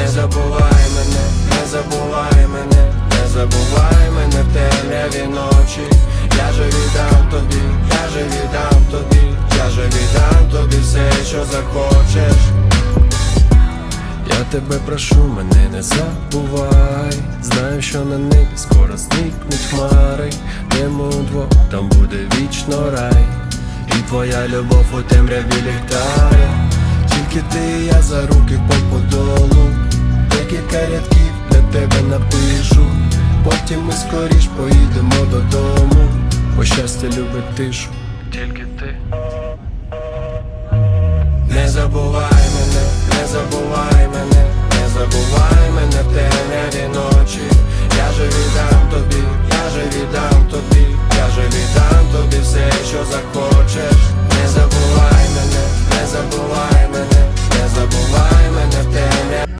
Не забувай мене, не забувай мене, не забувай мене в темряві ночі. Я же віддам тобі, я же віддам тобі, я же віддам тобі все, що захочеш. Я тебе прошу, мене не забувай. Знаю, що на небі скоро зникнуть хмари. Йдемо удвох, там буде вічно рай. І твоя любов у темряві ліхтаря. Тільки ти і я за руки по подолу тебе напишу, потім ми скоріш поїдемо додому, бо щастя любить тишу, тільки ти. Не забувай мене, не забувай мене, не забувай мене в темряві ночі. Я же віддам тобі, я же віддам тобі, я же віддам тобі все, що захочеш